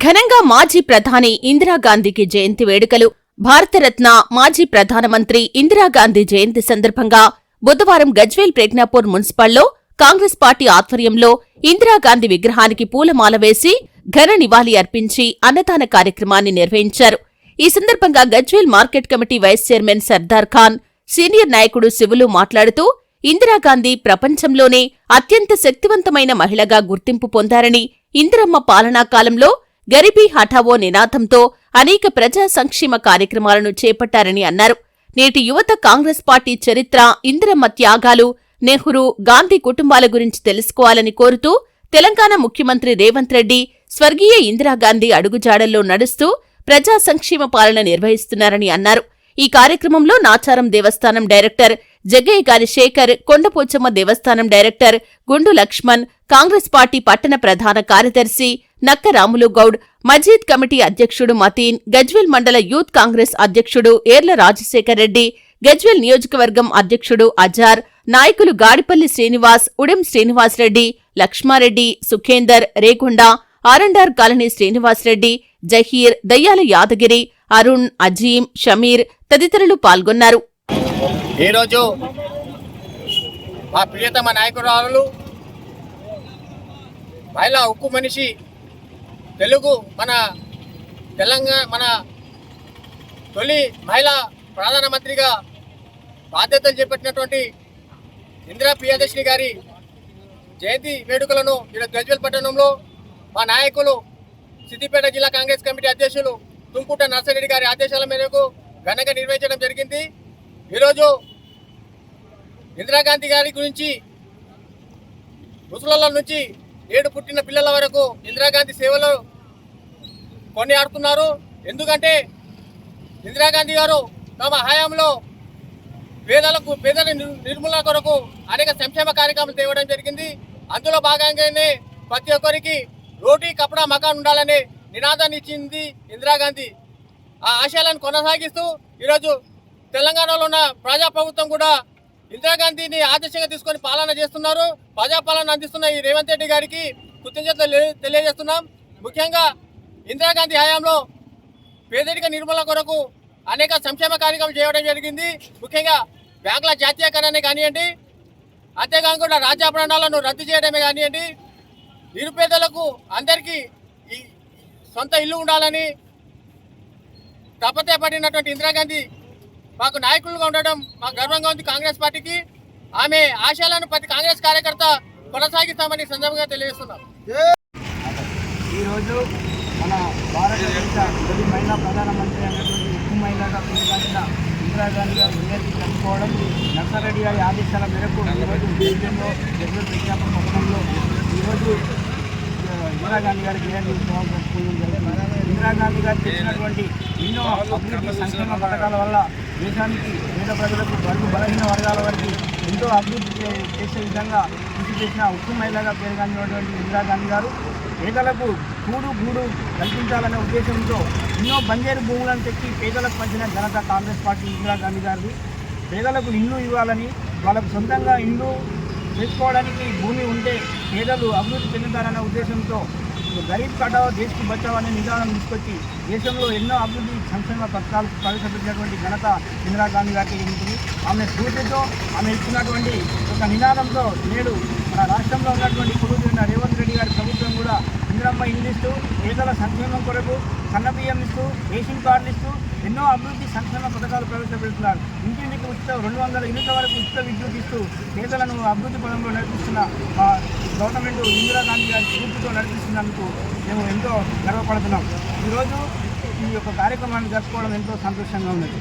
ఘనంగా మాజీ ప్రధాని ఇందిరాగాంధీకి జయంతి వేడుకలు. భారతరత్న మాజీ ప్రధానమంత్రి ఇందిరాగాంధీ జయంతి సందర్భంగా బుధవారం గజ్వేల్ ప్రజ్ఞాపూర్ మున్సిపల్లో కాంగ్రెస్ పార్టీ ఆధ్వర్యంలో ఇందిరాగాంధీ విగ్రహానికి పూలమాల వేసి ఘన నివాళి అర్పించి అన్నదాన కార్యక్రమాన్ని నిర్వహించారు. ఈ సందర్భంగా Gajwel market committee vice chairman Sardar Khan senior నాయకుడు శివులు మాట్లాడుతూ ఇందిరాగాంధీ ప్రపంచంలోనే అత్యంత శక్తివంతమైన మహిళగా గుర్తింపు పొందారని ఇందిరమ్మ పాలనా కాలంలో గరిబీ హఠావో నినాదంతో అనేక ప్రజా సంక్షేమ కార్యక్రమాలను చేపట్టారని అన్నారు. నేటి యువత కాంగ్రెస్ పార్టీ చరిత్ర ఇందిరమ్మ త్యాగాలు నెహ్రూ గాంధీ కుటుంబాల గురించి తెలుసుకోవాలని కోరుతూ తెలంగాణ ముఖ్యమంత్రి రేవంత్ రెడ్డి స్వర్గీయ ఇందిరాగాంధీ అడుగుజాడల్లో నడుస్తూ ప్రజా సంక్షేమ పాలన నిర్వహిస్తున్నారని అన్నారు. ఈ కార్యక్రమంలో నాచారం దేవస్థానం డైరెక్టర్ జగ్గయ్య గారి శేఖర్ కొండపోచమ్మ దేవస్థానం డైరెక్టర్ గుండు లక్ష్మణ్ కాంగ్రెస్ పార్టీ పట్టణ ప్రధాన కార్యదర్శి నక్కరాములు గౌడ్ మజీద్ కమిటీ అధ్యక్షుడు మతీన్ గజ్వెల్ మండల యూత్ కాంగ్రెస్ అధ్యక్షుడు ఏర్ల రాజశేఖర్ రెడ్డి గజ్వెల్ నియోజకవర్గం అధ్యక్షుడు అజార్ నాయకులు గాడిపల్లి శ్రీనివాస్ ఉడెం శ్రీనివాసరెడ్డి లక్ష్మారెడ్డి సుఖేందర్ రేగొండ ఆరండార్ కాలనీ శ్రీనివాసరెడ్డి జహీర్ దయ్యాల యాదగిరి అరుణ్ అజీం షమీర్ తదితరులు పాల్గొన్నారు. ఈరోజు మా ప్రియతమ నాయకురాలు మహిళా ఉక్కు మనిషి తెలుగు మన తెలంగాణ మన తొలి మహిళా ప్రధానమంత్రిగా బాధ్యతలు చేపట్టినటువంటి ఇందిరా ప్రియదర్శిని గారి జయంతి వేడుకలను ఈరోజు గజ్వల్ పట్టణంలో మా నాయకులు సిద్దిపేట జిల్లా కాంగ్రెస్ కమిటీ అధ్యక్షులు తుంకుట నర్సరెడ్డి గారి ఆదేశాల మేరకు ఘనంగా నిర్వహించడం జరిగింది. ఈరోజు ఇందిరాగాంధీ గారి గురించి ముసలాల నుంచి ఏడు పుట్టిన పిల్లల వరకు ఇందిరాగాంధీ సేవలు కొనియాడుతున్నారు ఎందుకంటే ఇందిరాగాంధీ గారు తమ హయాంలో పేదలకు పేదల నిర్- నిర్మూలన కొరకు అనేక సంక్షేమ కార్యక్రమాలు తేవడం జరిగింది. అందులో భాగంగానే ప్రతి ఒక్కరికి రోటీ కపడా మకాన్ ఉండాలనే నినాదాన్ని ఇచ్చింది ఇందిరాగాంధీ. ఆ ఆశయాలను కొనసాగిస్తూ ఈరోజు తెలంగాణలో ఉన్న ప్రజా ప్రభుత్వం కూడా ఇందిరాగాంధీని ఆదర్శంగా తీసుకొని పాలన చేస్తున్నారు. ప్రజాపాలన అందిస్తున్న ఈ రేవంత్ రెడ్డి గారికి కృతజ్ఞతలు తెలియజేస్తున్నాం. ముఖ్యంగా ఇందిరాగాంధీ హయాంలో పేదరిక నిర్మూలన కొరకు అనేక సంక్షేమ కార్యక్రమాలు చేయడం జరిగింది. ముఖ్యంగా బ్యాంకుల జాతీయకరణ కానివ్వండి అంతేకాకుండా రాజ్యాభరణాలను రద్దు చేయడమే కానివ్వండి నిరుపేదలకు అందరికీ ఈ సొంత ఇల్లు ఉండాలని తపతపడినటువంటి ఇందిరాగాంధీ మాకు నాయకులుగా ఉండడం మాకు గర్వంగా ఉంది కాంగ్రెస్ పార్టీకి. ఆమె ఆశయాలను ప్రతి కాంగ్రెస్ కార్యకర్త కొనసాగిస్తామని సందర్భంగా తెలియజేస్తున్నాం. ఈరోజు మన భారతదేశ తొలి మహిళా ప్రధానమంత్రి అయినటువంటి ఉక్కు మహిళగా పేరుగాంచిన ఇందిరాగాంధీ గారు జయంతి జరుపుకోవడం నర్సారెడ్డి గారి ఆదేశాల మేరకు ఈరోజు దేశంలో జగన్ విజ్ఞాపన పట్టణంలో ఈరోజు ఇందిరాగాంధీ గారి జయంతి ఉత్సవం జరుపుకోవడం జరుగుతుంది ఇందిరాగాంధీ గారు చేసినటువంటి ఎన్నో అభివృద్ధి సంక్షేమ పథకాల వల్ల దేశానికి పేద ప్రజలకు బడుగు బలహీన వర్గాల వరకు ఎంతో అభివృద్ధి చే- చేసే విధంగా కృషి చేసిన ఉక్కు మహిళగా పేరుగాంచినటువంటి ఇందిరాగాంధీ గారు పేదలకు కూడు గూడు కల్పించాలనే ఉద్దేశంతో ఎన్నో బంజేరు భూములను తెచ్చి పేదలకు పంచిన ఘనత కాంగ్రెస్ పార్టీ ఇందిరాగాంధీ గారిది. పేదలకు ఇల్లు ఇవ్వాలని వాళ్ళకు సొంతంగా ఇల్లు చేసుకోవడానికి భూమి ఉంటే పేదలు అభివృద్ధి చెందుతారనే ఉద్దేశంతో గరీబ్ కటావ్ దేశకు బచావ్ అనే నిదానం తీసుకొచ్చి దేశంలో ఎన్నో అభివృద్ధి సంక్షేమ పథకాలు ప్రవేశపెట్టినటువంటి ఘనత ఇందిరాగాంధీ గారికి ఉంటుంది ఆమె స్ఫూర్తితో ఆమె ఇచ్చినటువంటి ఒక నినాదంతో నేడు మన రాష్ట్రంలో ఉన్నటువంటి కుటుంబ రేవంత్ రెడ్డి గారి ప్రభుత్వం కూడా ఇందిరమ్మ ఇల్లు ఇస్తూ పేదల సంక్షేమం కొరకు సన్నబియ్యం ఇస్తూ రేషన్ కార్డులు ఇస్తూ ఎన్నో అభివృద్ధి సంక్షేమ పథకాలు ప్రవేశపెడుతున్నారు. ఇంటింటికి ఉచిత రెండు వందల యూనిట్ల వరకు ఉచిత విద్యుత్ ఇస్తూ పేదలను అభివృద్ధి పదంలో నడిపిస్తున్న మా గవర్నమెంట్ ఇందిరాగాంధీ గారి స్ఫూర్తితో నడిపిస్తున్నందుకు మేము ఎంతో గర్వపడుతున్నాం. ఈరోజు ఈ యొక్క కార్యక్రమాన్ని జరుపుకోవడం ఎంతో సంతోషంగా ఉన్నది.